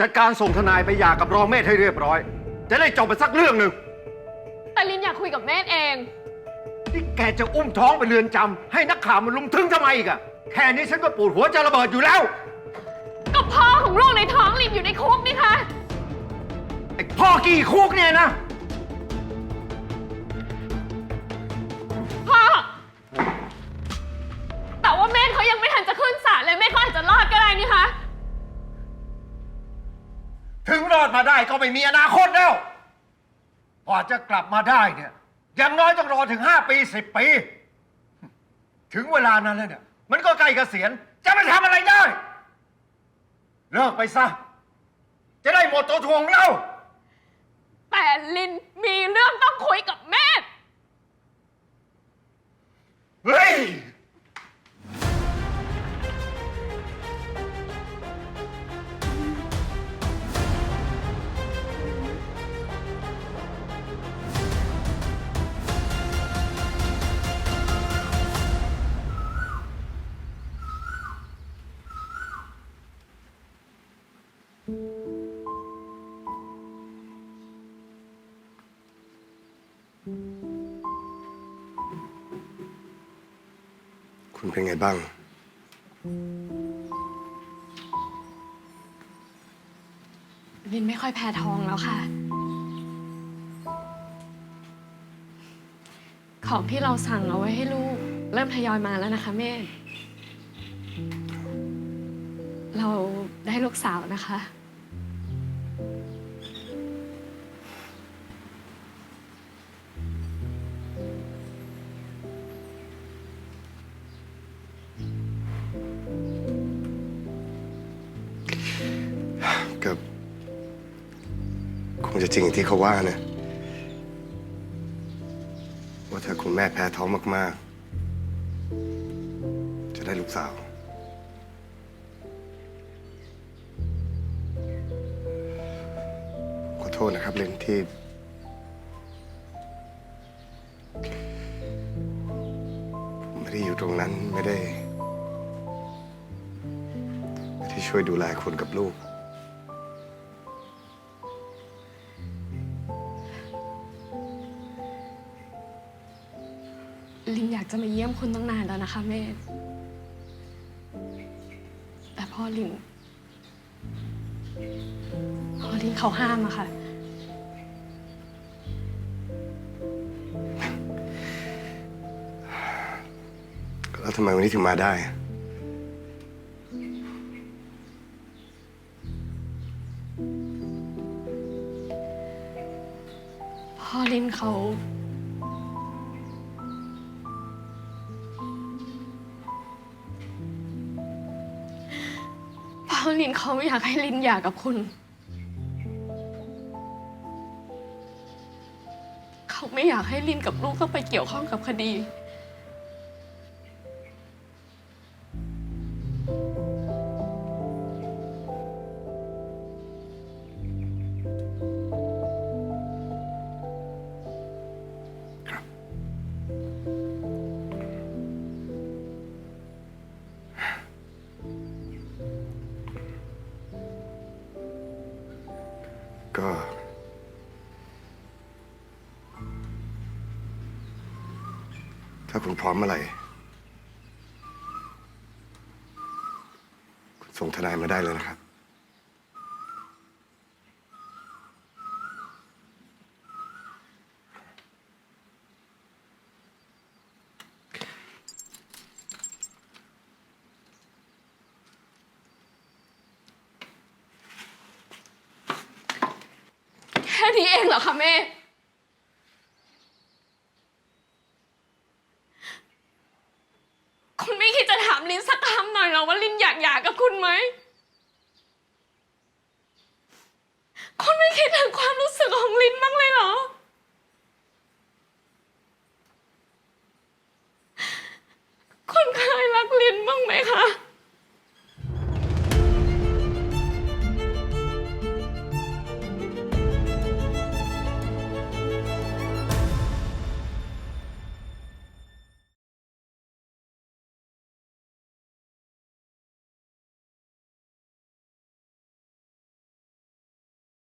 จัดการส่งทนายไปหย่ากับรองเมธให้เรียบร้อย จะได้จบไปสักเรื่องหนึ่งแต่ลินอยากคุยกับเมธเอง นี่แกจะอุ้มท้องไปเรือนจำให้นักข่าวมันลุมทึงทำไมอีกอะแค่นี้ฉันก็ปวดหัวจะระเบิดอยู่แล้ว ก็พ่อของลูกในท้องลินอยู่ในคุกนี่คะ ไอ้พ่อกี่คุกเนี่ยนะ ดมาได้ก็ไม่มีอนาคตแล้วกว่าจะกลับมาได้เนี่ยอย่างน้อยต้องรอถึงห้าปีสิบปี ถึงเวลานั้นแล้วเนี่ย มันก็ใกล้เกษียณจะไปทำอะไรได้ เลิกไปซะ จะได้หมดตัวทวงเราแต่ลินมีเรื่องต้องคุยกับเมธเฮ้ย คุณเป็นไงบ้างลินไม่ค่อยแพ้ท้องแล้วค่ะ ของที่เราสั่งเอาไว้ให้ลูก เริ่มทยอยมาแล้วนะคะแม่ เราได้ลูกสาวนะคะ งจะจริงอย่างที่เขาว่านะ ว่าถ้าคุณแม่แพ้ท้องมากๆ จะได้ลูกสาว ขอโทษนะครับเลนที่ ไม่ได้อยู่ตรงนั้นไม่ได้ ไม่ได้ช่วยดูแลคุณกับลูก ลินอยากจะมาเยี่ยมคุณตั้งนานแล้วนะคะแม่แต่พ่อลินพ่อลินเขาห้ามอะค่ะ แล้วทำไมวันนี้ถึงมาได้อะพ่อลินเขา พ่อลินเขาไม่อยากให้ลินหย่ากับคุณ เขาไม่อยากให้ลินกับลูกต้องไปเกี่ยวข้องกับคดี ก็ ถ้าคุณพร้อมเมื่อไหร่คุณส่งทนายมาได้เลยนะครับ นี้เองเหรอคะแม่ คุณไม่คิดจะถามลินสักคำหน่อยเหรอว่าลินอยากหย่ากับคุณไหม คุณไม่คิดถึงความรู้สึกของลิน